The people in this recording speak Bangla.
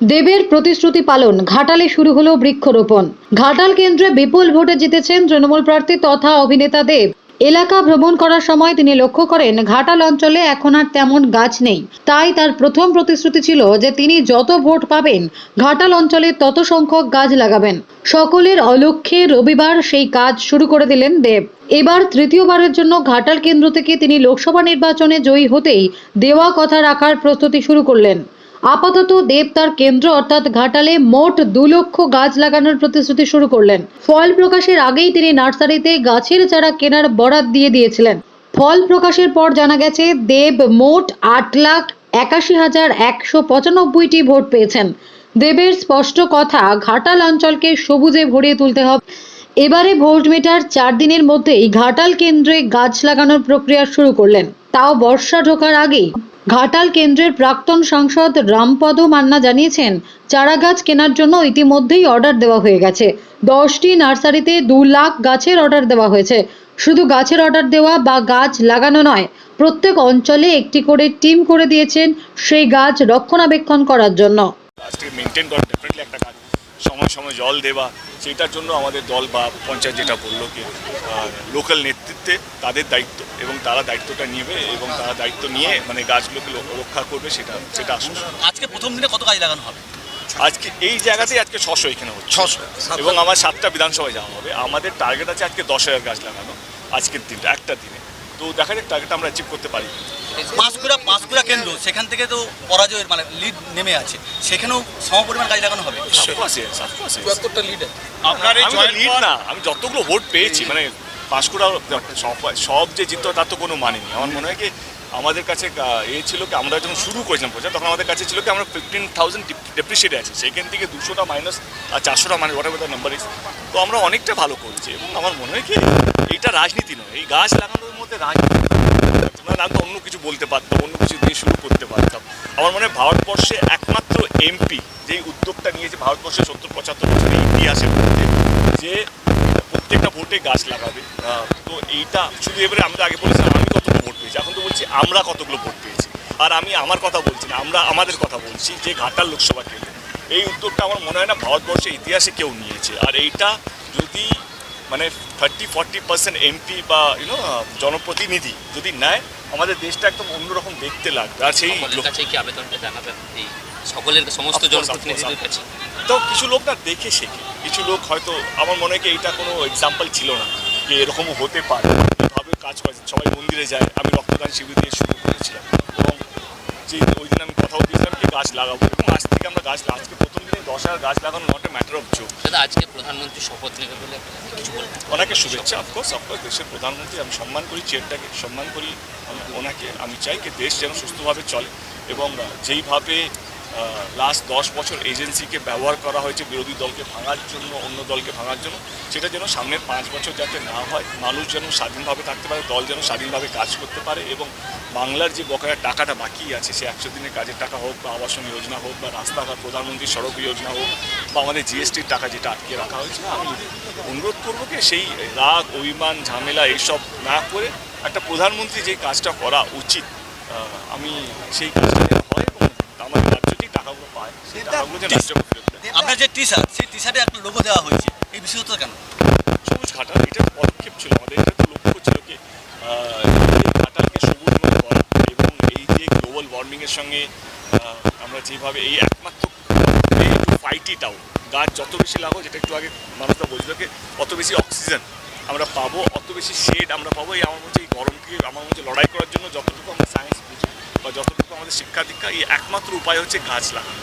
দেবের প্রতিশ্রুতি পালন। ঘাটালে শুরু হলো বৃক্ষরোপণ। ঘাটাল কেন্দ্রে বিপুল ভোটে জিতেছেন তৃণমূল প্রার্থী তথা অভিনেতা দেব। এলাকা ভ্রমণ করার সময় তিনি লক্ষ্য করেন, ঘাটাল অঞ্চলে এখন আর তেমন গাছ নেই। তাই তার প্রথম প্রতিশ্রুতি ছিল যে তিনি যত ভোট পাবেন, ঘাটাল অঞ্চলে তত সংখ্যক গাছ লাগাবেন। সকলের অলক্ষ্যে রবিবার সেই কাজ শুরু করে দিলেন দেব। এবার তৃতীয়বারের জন্য ঘাটাল কেন্দ্র থেকে তিনি লোকসভা নির্বাচনে জয়ী হতেই দেওয়া কথা রাখার প্রস্তুতি শুরু করলেন। আপাতত দেব তার কেন্দ্র অর্থাৎ ঘাটালে মোট দু লক্ষ গাছ লাগানোর প্রতিশ্রুতি শুরু করলেন। ফল প্রকাশের আগেই তিনি নার্সারিতে গাছের চারা কেনার বরাত দিয়ে দিয়েছিলেন। ফল প্রকাশের পর জানা গেছে, দেব মোট আট লাখ একাশি হাজার একশো পঁচানব্বইটি ভোট পেয়েছেন। দেবের স্পষ্ট কথা, ঘাটাল অঞ্চলকে সবুজে ভরিয়ে তুলতে হবে। এবারে ভোট মেটার চার দিনের মধ্যেই ঘাটাল কেন্দ্রে গাছ লাগানোর প্রক্রিয়া শুরু করলেন। তাও বর্ষা ঢোকার আগেই। ঘাটাল কেন্দ্রের প্রাক্তন সাংসদ রামপদ মান্না জানিয়েছেন চারা গাছ কেনার জন্য ইতিমধ্যেই অর্ডার দেওয়া হয়ে গেছে। দশটি নার্সারিতে দু লাখ গাছের অর্ডার দেওয়া হয়েছে। শুধু গাছের অর্ডার দেওয়া বা গাছ লাগানো নয়, প্রত্যেক অঞ্চলে একটি করে টিম করে দিয়েছেন সেই গাছ রক্ষণাবেক্ষণ করার জন্য। সময় সময় জল দেওয়া সেটার জন্য আমাদের দল বা পঞ্চায়েত যেটা বলল কি লোকাল নেতৃত্বে তাদের দায়িত্ব এবং তারা দায়িত্বটা নেবে এবং তারা দায়িত্ব নিয়ে মানে গাছগুলোকে রক্ষা করবে সেটা সেটা আসুন আজকে প্রথম দিনে কত গাছ লাগানো হবে? আজকে এই জায়গাতেই আজকে ছশো এখানে হচ্ছে। ছশো এবং আমার সাতটা বিধানসভায় যাওয়া হবে। আমাদের টার্গেট আছে আজকে দশ হাজার গাছ লাগানো আজকের দিনটা একটা দিনে। তো দেখা যাক টার্গেট আমরা অ্যাচিভ করতে পারি। পাঁশকুড়া পাঁশকুড়া কেন্দ্র সেখান থেকে তো পরাজয়ের মানে লিড নেমে আছে। সেখানেও সমপরিমাণ গাছ লাগানো হবে. চুয়াত্তরটা লিড আপনার এই লিড না আমি যতগুলো ভোট পেয়েছি মানে পাঁশকুড়া সব সব যে জিততো তার তো কোনো মানে নেই। আমার মনে হয় কি আমাদের কাছে এ ছিল কি আমরা যখন শুরু করেছিলাম প্রচার তখন আমাদের কাছে ছিল কি আমরা ফিফটিন থাউজেন্ড ডেপ্রিসিয়েটে আছে। সেখান থেকে দুশোটা মাইনাস আর চারশোটা মানে ওটা দ্য নাম্বার ইস তো আমরা অনেকটা ভালো করেছি এবং আমার মনে হয় কি, এইটা রাজনীতি নয়। এই গাছ লাগানোর মধ্যে রাজনীতি না তো অন্য কিছু বলতে পারতাম, অন্য কিছু দিয়ে শুরু করতে পারতাম। আমার মনে হয় ভারতবর্ষে একমাত্র এমপি যেই উদ্যোগটা নিয়েছে ভারতবর্ষের সত্তর, পঁচাত্তর বছরের ইতিহাসের মধ্যে যে প্রত্যেকটা ভোটে গাছ লাগাবে তো এইটা শুধু এবারে আমি তো আগে বলেছিলাম, আমি তো বলছি আমরা কতগুলো ভোট পেয়েছি? আর আমি আমার কথা বলছি না আমরা আমাদের কথা বলছি যে ঘাটাল লোকসভা কেন্দ্রে। এই উদ্যোগটা আমার মনে হয় না ভারতবর্ষের ইতিহাসে কেউ নিয়েছে। আর এইটা যদি মানে থার্টি ফর্টি পার্সেন্ট এমপি বা ইউনো জনপ্রতিনিধি যদি নেয় আমাদের দেশটা একদম অন্যরকম দেখতে লাগবে। আর সেই কাছে কি আবেদনটা জানাবেন? এই সকলের সমস্ত জনপ্রতিনিধিদের কাছে। তো কিছু লোক না দেখে শেখে। কিছু লোক হয়তো আমার মনে হয় কি এইটা কোনো এক্সাম্পল ছিল না যে এরকমও হতে পারে। কাজ করে সবাই মন্দিরে যায় আমি রক্তদান শিবির দিয়ে শুরু করেছিলাম। এবং যে ওই দিন আমি কথা দিয়েছিলাম কি গাছ লাগাবো। এবং আজ থেকে আমরা গাছ আজকে প্রথম দিনে দশ হাজার গাছ লাগানো not a matter of joke দাদা আজকে প্রধানমন্ত্রী শপথ নেবে বলে কিছু বলবেন? ওনাকে শুভেচ্ছা অফকোর্স অফকোর্স দেশের প্রধানমন্ত্রী আমি সম্মান করি চেয়ারটাকে সম্মান করি ওনাকে আমি চাই কি দেশ যেন সুস্থভাবে চলে। এবং যেইভাবে লাস্ট দশ বছর এজেন্সিকে ব্যবহার করা হয়েছে বিরোধী দলকে ভাঙার জন্য, অন্য দলকে ভাঙার জন্য। সেটা যেন সামনের পাঁচ বছর যাতে না হয়, মানুষ যেন স্বাধীনভাবে থাকতে পারে, দল যেন স্বাধীনভাবে কাজ করতে পারে এবং বাংলার যে বকেয়া টাকাটা বাকি আছে, সে একশো দিনের কাজের টাকা হোক বা আবাসন যোজনা হোক বা রাস্তাঘাট, প্রধানমন্ত্রী সড়ক যোজনা হোক বা আমাদের জিএসটির টাকা যেটা আটকে রাখা হয়েছে, আমি অনুরোধ করব কি সেই রাগ, অভিমান, ঝামেলা এইসব না করে একটা প্রধানমন্ত্রী যে কাজটা করা উচিত আমি সেই কাজটা যেন হয় এবং আমাদের রাজ্য যেই টাকাগুলো পায় সেই টাকাগুলো যেন রাজ্যকে ফেরত দেয় আপনার যে টি শার্ট সেই টি শার্টে একটা লোগো দেওয়া হয়েছে। এই বিশেষত কেন? সবুজ ঘাটাল এটা পদক্ষেপ ছিল। আমাদের এটা তো লক্ষ্য ছিল কি ঘাটালকে সবুজময় করা। এবং এই যে গ্লোবাল ওয়ার্মিংয়ের সঙ্গে আমরা যেভাবে এই একমাত্র ফাইট ইট আউট গাছ যত বেশি লাগাবো যেটা একটু আগে মানুষটা বলছিল কি অত বেশি অক্সিজেন আমরা পাবো অত বেশি শেড আমরা পাবো। এই আমার মধ্যে এই গরমকে আমার মধ্যে লড়াই করার জন্য যতটুকু আমরা সায়েন্স বুঝি বা যতটুকু আমাদের শিক্ষা দীক্ষা এই একমাত্র উপায় হচ্ছে গাছ লাগানো।